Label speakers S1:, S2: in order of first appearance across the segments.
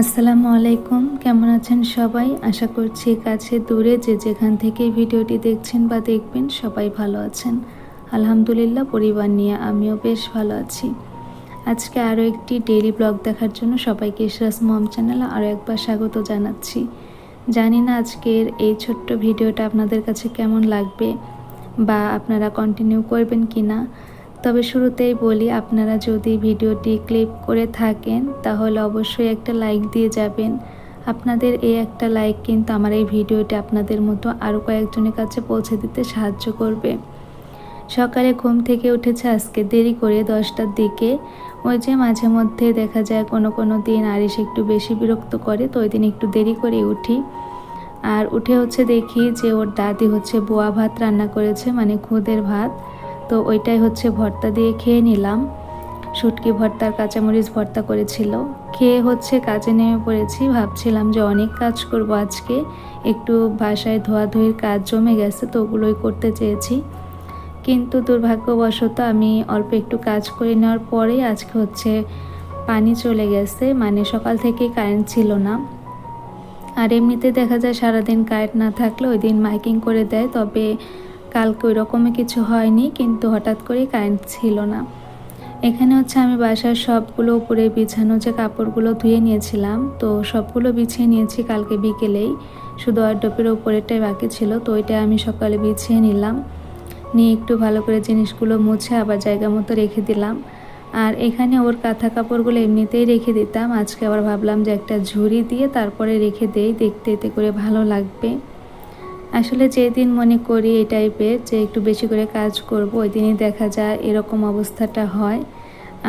S1: আসসালামু আলাইকুম। কেমন আছেন সবাই? আশা করছি কাছে দূরে যে যেখান থেকে ভিডিওটি দেখছেন বা দেখবেন সবাই ভালো আছেন। আলহামদুলিল্লাহ, পরিবার নিয়ে আমিও বেশ ভালো আছি। আজকে আরও একটি ডেইলি ব্লগ দেখার জন্য সবাইকে ইশরাস মম চ্যানেলে আরও একবার স্বাগত জানাচ্ছি। জানি না আজকের এই ছোট্ট ভিডিওটা আপনাদের কাছে কেমন লাগবে বা আপনারা কন্টিনিউ করবেন কি না তবে শুরুতেই বলি, আপনারা যদি ভিডিওটি ক্লিপ করে থাকেন, তাহলে অবশ্যই একটা লাইক দিয়ে যাবেন। আপনাদের এই একটা লাইক কিন্তু আমার এই ভিডিওটি আপনাদের মতো আরও কয়েকজনের কাছে পৌঁছে দিতে সাহায্য করবে। সকালে ঘুম থেকে উঠেছে আজকে দেরি করে দশটার দিকে। ওই যে মাঝে মধ্যে দেখা যায় কোনো কোনো দিন আরিস একটু বেশি বিরক্ত করে, তো ওই দিন একটু দেরি করে উঠি। আর উঠে হচ্ছে দেখি যে ওর দাদি হচ্ছে বোয়া ভাত রান্না করেছে মানে খুদের ভাত। তো ওইটাই হচ্ছে ভর্তা দিয়ে খেয়ে নিলাম। শুটকি ভর্তার কাঁচামরিচ ভর্তা করেছিল। খেয়ে হচ্ছে কাজে নেমে পড়েছি। ভাবছিলাম যে অনেক কাজ করব আজকে। একটু বাসায় ধোয়াধুয়ির কাজ জমে গেছে তো ওগুলোই করতে চেয়েছি। কিন্তু দুর্ভাগ্যবশত আমি অল্প একটু কাজ করে নেওয়ার পরেই আজকে হচ্ছে পানি চলে গেছে। মানে সকাল থেকেই কারেন্ট ছিল না। আর এমনিতে দেখা যায় সারাদিন কারেন্ট না থাকলে ওই দিন মাইকিং করে দেয়। তবে কালকে ওই রকমই কিছু হয়নি, কিন্তু হঠাৎ করেই কারেন্ট ছিল না। এখানে হচ্ছে আমি বাসার সবগুলো উপরে বিছানো যে কাপড়গুলো ধুয়ে নিয়েছিলাম, তো সবগুলো বিছিয়ে নিয়েছি কালকে বিকেলেই। শুধু অর্ডপের উপরেরটাই বাকি ছিল, তো ওইটা আমি সকালে বিছিয়ে নিলাম। নিয়ে একটু ভালো করে জিনিসগুলো মুছে আবার জায়গা মতো রেখে দিলাম। আর এখানে ওর কাঁথা কাপড়গুলো এমনিতেই রেখে দিতাম, আজকে আবার ভাবলাম যে একটা ঝুড়ি দিয়ে তারপরে রেখে দেই, দেখতে এতে করে ভালো লাগবে। আসলে যেদিন মনে করি এই টাইপের যে একটু বেশি করে কাজ করব, ওই দিনই দেখা যায় এরকম অবস্থাটা হয়।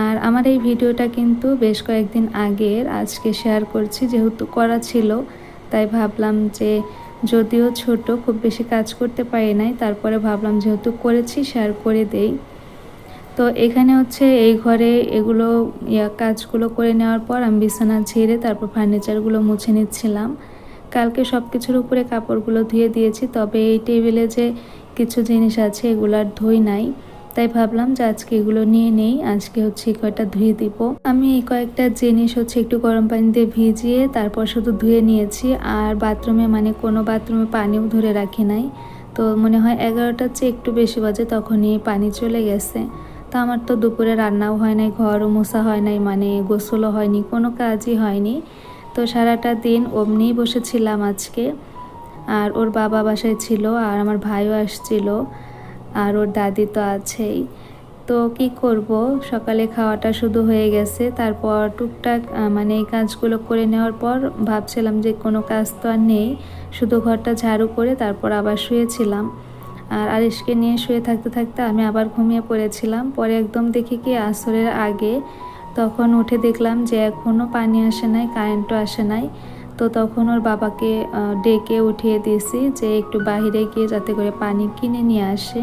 S1: আর আমার এই ভিডিওটা কিন্তু বেশ কয়েকদিন আগের, আজকে শেয়ার করছি, যেহেতু করা ছিল। তাই ভাবলাম যে যদিও ছোট, খুব বেশি কাজ করতে পারি নাই, তারপরে ভাবলাম যেহেতু করেছি শেয়ার করে দেই। তো এখানে হচ্ছে এই ঘরে এগুলো কাজগুলো করে নেওয়ার পর আমি বিছানা ছেড়ে তারপর ফার্নিচারগুলো মুছে নিচ্ছিলাম। কালকে সব কিছুর উপরে কাপড়গুলো ধুয়ে দিয়েছি, তবে এই টেবিলে যে কিছু জিনিস আছে এগুলো আর ধুই নাই। তাই ভাবলাম যে আজকে এগুলো নিয়ে নেই, আজকে হচ্ছে এই কয়টা ধুয়ে দিব। আমি এই কয়েকটা জিনিস হচ্ছে একটু গরম পানি দিয়ে ভিজিয়ে তারপর শুধু ধুয়ে নিয়েছি, আর বাথরুমে মানে কোনো বাথরুমে পানিও ধরে রাখি নাই। তো মনে হয় এগারোটার চেয়ে একটু বেশি বাজে, তখনই পানি চলে গেছে। তো আমার তো দুপুরে রান্নাও হয় নাই, ঘরও মোছা হয় নাই মানে গোসলও হয়নি, কোনো কাজই হয়নি। তো সারাটা দিন অমনিই বসেছিলাম আজকে। আর ওর বাবা বাসায় ছিল, আর আমার ভাইও আসছিল, আর ওর দাদি তো আছেই। তো কি করব? সকালে খাওয়াটা শুধু হয়ে গেছে। তারপর টুকটাক মানে এই কাজগুলো করে নেওয়ার পর ভাবছিলাম যে কোনো কাজ তো আর নেই। শুধু ঘরটা ঝাড়ু করে তারপর আবার শুয়েছিলাম। আর আরিশকে নিয়ে শুয়ে থাকতে থাকতে আমি আবার ঘুমিয়ে পড়েছিলাম। পরে একদম দেখি কি আসরের আগে তখন উঠে দেখলাম যে এখনও পানি আসে নাই, কারেন্টও আসে নাই। তো তখন ওর বাবাকে ডেকে উঠিয়ে দিয়েছি যে একটু বাহিরে গিয়ে যাতে করে পানি কিনে নিয়ে আসে।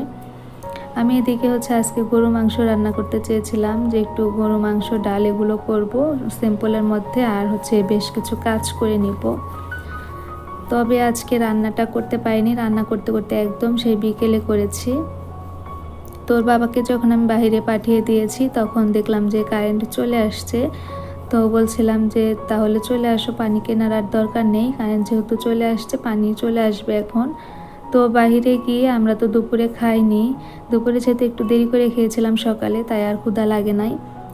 S1: আমি এদিকে হচ্ছে আজকে গরু মাংস রান্না করতে চেয়েছিলাম যে একটু গরু মাংস, ডাল এগুলো করব, সিম্পলের মধ্যে আর হচ্ছে বেশ কিছু কাজ করে নিব। তবে আজকে রান্নাটা করতে পারিনি, রান্না করতে করতে একদম সেই বিকেলে করেছি। তোর বাবাকে যখন আমি বাহিরে পাঠিয়ে দিয়েছি, তখন দেখলাম যে কারেন্ট চলে আসছে। তো বলছিলাম যে, তাহলে চলে আসো, পানি কেনার আর দরকার নেই। কারেন্ট যেহেতু চলে আসছে, পানি চলে আসবে এখন। তো বাহিরে গিয়ে আমরা তো দুপুরে খাইনি। দুপুরে যেহেতু একটু দেরি করে খেয়েছিলাম সকালে, তাই আর ক্ষুদা লাগে নাই।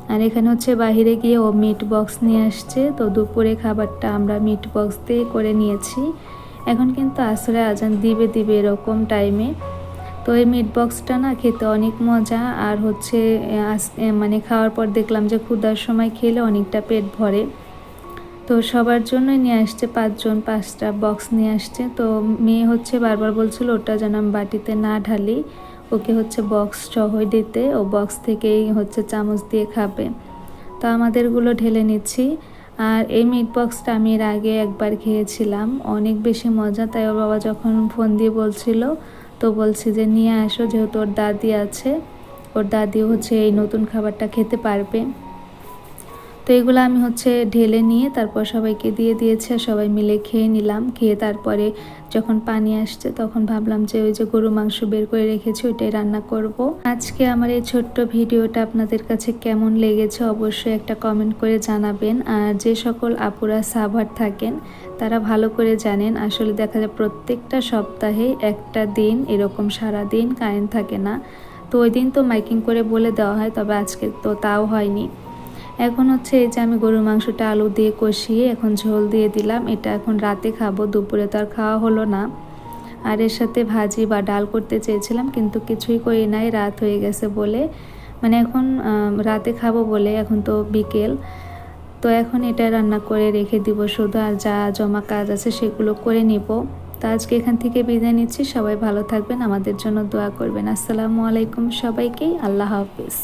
S1: আর এখানে হচ্ছে বাহিরে গিয়ে ও মিট বক্স নিয়ে আসছে। তো দুপুরে খাবারটা আমরা মিট বক্স দিয়ে করে নিয়েছি। এখন কিন্তু আসলে আজান দিবে দিবে এরকম টাইমে তো এই মিট বক্সটা না খেতে অনেক মজা। আর হচ্ছে মানে খাওয়ার পর দেখলাম যে ক্ষুদার সময় খেলে অনেকটা পেট ভরে। তো সবার জন্যই নিয়ে আসছে পাঁচজন, পাঁচটা বক্স নিয়ে আসছে। তো মেয়ে হচ্ছে বারবার বলছিল, ওটা যেন আমি বাটিতে না ঢালি। ওকে হচ্ছে বক্স সহই দিতে। ও বক্স থেকেই হচ্ছে চামচ দিয়ে খাবে। তো আমাদেরগুলো ঢেলে নিচ্ছি। আর এই মিট বক্সটা আমি এর আগে একবার খেয়েছিলাম। অনেক বেশি মজা। তাই ওর বাবা যখন ফোন দিয়ে বলছিল তো বলছি যে, নিয়ে আসো, যেহেতু ওর দাদি আছে, ওর দাদি হচ্ছে এই নতুন খাবারটা খেতে পারবে। তো এগুলো আমি হচ্ছে ঢেলে নিয়ে তারপর সবাইকে দিয়ে দিয়েছি সবাই মিলে খেয়ে নিলাম। খেয়ে তারপরে যখন পানি আসছে তখন ভাবলাম যে ওই যে গরু মাংস বের করে রেখেছি, ওইটাই রান্না করব। আজকে আমার এই ছোট্ট ভিডিওটা আপনাদের কাছে কেমন লেগেছে অবশ্যই একটা কমেন্ট করে জানাবেন। আর যে সকল আপুরা সাভার থাকেন, তারা ভালো করে জানেন, আসলে দেখা যায় প্রত্যেকটা সপ্তাহে একটা দিন এরকম সারা দিন কারেন্ট থাকে না। তো ওই দিন তো মাইকিং করে বলে দেওয়া হয়, তবে আজকে তো তাও হয়নি। এখন হচ্ছে এই যে আমি গরুর মাংসটা আলু দিয়ে কষিয়ে এখন ঝোল দিয়ে দিলাম। এটা এখন রাতে খাব, দুপুরে তো আর খাওয়া হলো না। আর এর সাথে ভাজি বা ডাল করতে চেয়েছিলাম, কিন্তু কিছুই করি নাই, রাত হয়ে গেছে বলে। মানে এখন রাতে খাব বলে, এখন তো বিকেল। তো এখন এটা রান্না করে রেখে দিব, শুধু আর যা জমা কাজ আছে সেগুলো করে নিব। তো আজকে এখান থেকে বিদায় নিচ্ছি, সবাই ভালো থাকবেন, আমাদের জন্য দোয়া করবেন। আসসালামু আলাইকুম সবাইকেই আল্লাহ হাফিজ।